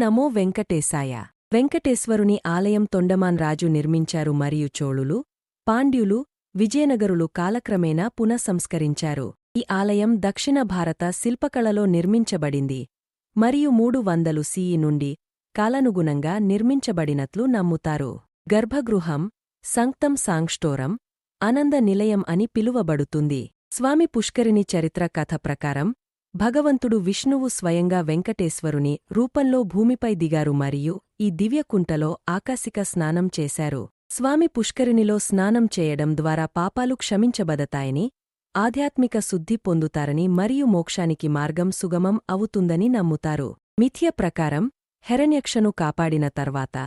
నమో వెంకటేశాయ. వెంకటేశ్వరుని ఆలయం తొండమాన్ రాజు నిర్మించారు మరియు చోళులు పాండ్యులు విజయనగరులు కాలక్రమేణా పునఃసంస్కరించారు. ఈ ఆలయం దక్షిణ భారత శిల్పకళలో నిర్మించబడింది మరియు మూడు వందలు సీఈ నుండి కాలానుగుణంగా నిర్మించబడినట్లు నమ్ముతారు. గర్భగృహం సంక్తం సాంగ్స్టోరం ఆనంద నిలయం అని పిలువబడుతుంది. స్వామి పుష్కరిణి చరిత్ర కథ ప్రకారం భగవంతుడు విష్ణువు స్వయంగా వెంకటేశ్వరుని రూపంలో భూమిపై దిగారు మరియు ఈ దివ్యకుంటలో ఆకాశిక స్నానం చేశారు. స్వామి పుష్కరిణిలో స్నానం చేయడం ద్వారా పాపాలు క్షమించబడతాయని ఆధ్యాత్మిక శుద్ధి పొందుతారని మరియు మోక్షానికి మార్గం సుగమం అవుతుందని నమ్ముతారు. మిథ్య ప్రకారం హెరణ్యక్షను కాపాడిన తర్వాత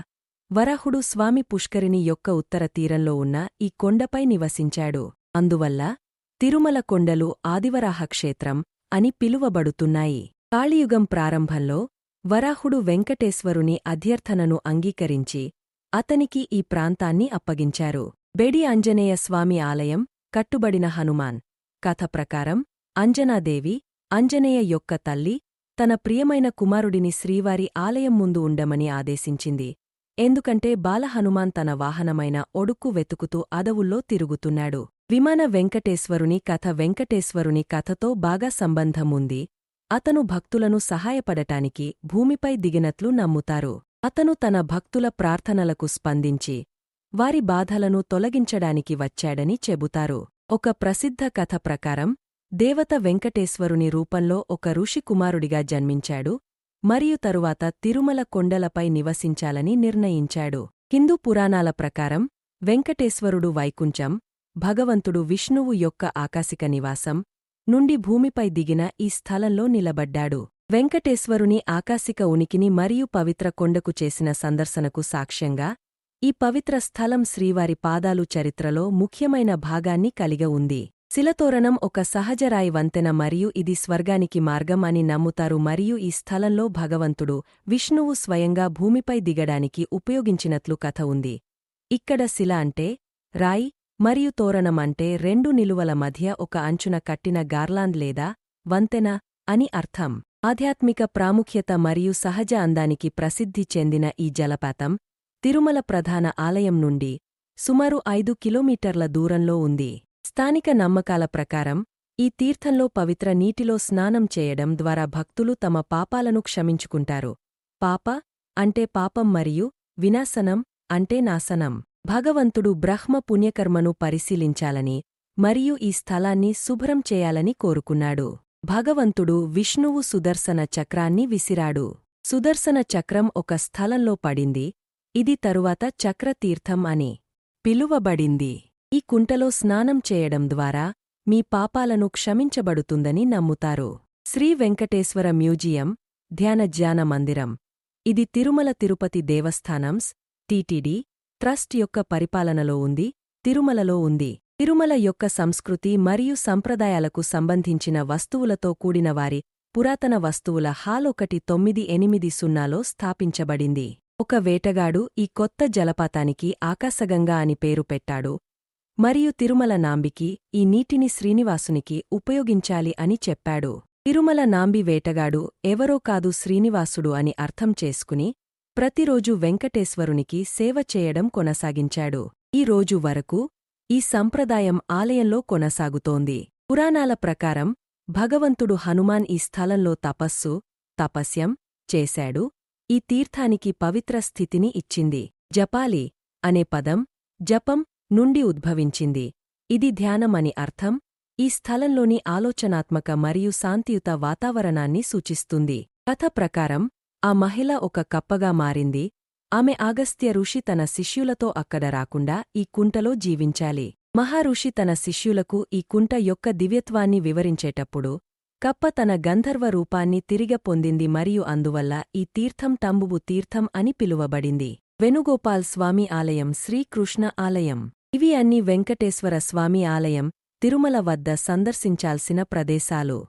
వరాహుడు స్వామి పుష్కరిణి యొక్క ఉత్తర తీరంలో ఉన్న ఈ కొండపై నివసించాడు. అందువల్ల తిరుమల కొండలు ఆదివరాహ క్షేత్రం అని పిలువబడుతున్నాయి. కాళియుగం ప్రారంభంలో వరాహుడు వెంకటేశ్వరుని అధ్యర్థనను అంగీకరించి అతనికి ఈ ప్రాంతాన్ని అప్పగించారు. బెడి ఆంజనేయ స్వామి ఆలయం కట్టుబడిన హనుమాన్. కథ ప్రకారం అంజనాదేవి అంజనేయ యొక్క తల్లి తన ప్రియమైన కుమారుడిని శ్రీవారి ఆలయం ముందు ఉండమని ఆదేశించింది. ఎందుకంటే బాలహనుమాన్ తన వాహనమైన ఒడుక్కు వెతుకుతూ అదవుల్లో తిరుగుతున్నాడు. విమాన వెంకటేశ్వరుని కథ వెంకటేశ్వరుని కథతో బాగా సంబంధముంది. అతను భక్తులను సహాయపడటానికి భూమిపై దిగినట్లు నమ్ముతారు. అతను తన భక్తుల ప్రార్థనలకు స్పందించి వారి బాధలను తొలగించడానికి వచ్చాడని చెబుతారు. ఒక ప్రసిద్ధ కథ ప్రకారం దేవత వెంకటేశ్వరుని రూపంలో ఒక ఋషికుమారుడిగా జన్మించాడు మరియు తరువాత తిరుమల కొండలపై నివసించాలని నిర్ణయించాడు. హిందూ పురాణాల ప్రకారం వెంకటేశ్వరుడు వైకుంఠం భగవంతుడు విష్ణువు యొక్క ఆకాశిక నివాసం నుండి భూమిపై దిగిన ఈ స్థలంలో నిలబడ్డాడు. వెంకటేశ్వరుని ఆకాశిక ఉనికిని మరియు పవిత్ర కొండకు చేసిన సందర్శనకు సాక్ష్యంగా ఈ పవిత్ర స్థలం శ్రీవారి పాదాలు చరిత్రలో ముఖ్యమైన భాగాన్ని కలిగ ఉంది. శిలతోరణం ఒక సహజరాయి వంతెన మరియు ఇది స్వర్గానికి మార్గం అని నమ్ముతారు మరియు ఈ స్థలంలో భగవంతుడు విష్ణువు స్వయంగా భూమిపై దిగడానికి ఉపయోగించినట్లు కథ ఉంది. ఇక్కడ శిల అంటే రాయి మరియు తోరణం అంటే రెండు నిలువల మధ్య ఒక అంచున కట్టిన గార్లాండ్ లేదా వంతెన అని అర్థం. ఆధ్యాత్మిక ప్రాముఖ్యత మరియు సహజ అందానికి ప్రసిద్ధి చెందిన ఈ జలపాతం తిరుమల ప్రధాన ఆలయం నుండి సుమారు ఐదు కిలోమీటర్ల దూరంలో ఉంది. స్థానిక నమ్మకాల ప్రకారం ఈ తీర్థంలో పవిత్ర నీటిలో స్నానం చేయడం ద్వారా భక్తులు తమ పాపాలను క్షమించుకుంటారు. పాప అంటే పాపం మరియు వినాశనం అంటే నాశనం. భగవంతుడు బ్రహ్మ పుణ్యకర్మను పరిశీలించాలని మరియు ఈ స్థలాన్ని శుభ్రం చేయాలని కోరుకున్నాడు. భగవంతుడు విష్ణువు సుదర్శన చక్రాన్ని విసిరాడు. సుదర్శన చక్రం ఒక స్థలంలో పడింది. ఇది తరువాత చక్రతీర్థం అని పిలువబడింది. ఈ కుంటలో స్నానం చేయడం ద్వారా మీ పాపాలను క్షమించబడుతుందని నమ్ముతారు. శ్రీ వెంకటేశ్వర మ్యూజియం ధ్యాన జ్ఞాన మందిరం. ఇది తిరుమల తిరుపతి దేవస్థానంస్ టీటీడీ ట్రస్ట్ యొక్క పరిపాలనలో ఉంది తిరుమలలో ఉంది. తిరుమల యొక్క సంస్కృతి మరియు సంప్రదాయాలకు సంబంధించిన వస్తువులతో కూడిన వారి పురాతన వస్తువుల హాల్ ఒకటి తొమ్మిది ఎనిమిది సున్నాలో స్థాపించబడింది. ఒక వేటగాడు ఈ కొత్త జలపాతానికి ఆకాశగంగా అని పేరు పెట్టాడు. మరియు తిరుమల నాంబికి ఈ నీటిని శ్రీనివాసునికి ఉపయోగించాలి అని చెప్పాడు. తిరుమల నాంబి వేటగాడు ఎవరో కాదు శ్రీనివాసుడు అని అర్థం చేసుకుని ప్రతిరోజు వెంకటేశ్వరునికి సేవ చేయడం కొనసాగించాడు. ఈ రోజు వరకు ఈ సంప్రదాయం ఆలయంలో కొనసాగుతోంది. పురాణాల ప్రకారం భగవంతుడు హనుమాన్ ఈ స్థలంలో తపస్సు తపస్యం చేశాడు. ఈ తీర్థానికి పవిత్ర స్థితిని ఇచ్చింది. జపాలి అనే పదం జపం నుండి ఉద్భవించింది. ఇది ధ్యానం అని అర్థం ఈ స్థలంలోని ఆలోచనాత్మక మరియు శాంతియుత వాతావరణాన్ని సూచిస్తుంది. కథ ప్రకారం ఆ మహిళ ఒక కప్పగా మారింది. ఆమె ఆగస్త్య ఋషి తన శిష్యులతో అక్కడ రాకుండా ఈ కుంటలో జీవించాలి. మహాఋషి తన శిష్యులకు ఈ కుంట యొక్క దివ్యత్వాన్ని వివరించేటప్పుడు కప్ప తన గంధర్వ రూపాన్ని తిరిగ పొందింది మరియు అందువల్ల ఈ తీర్థం తంబువు తీర్థం అని పిలువబడింది. వెనుగోపాల్ స్వామి ఆలయం శ్రీకృష్ణ ఆలయం. ఇవి అన్ని వెంకటేశ్వర స్వామి ఆలయం తిరుమల వద్ద సందర్శించాల్సిన ప్రదేశాలు.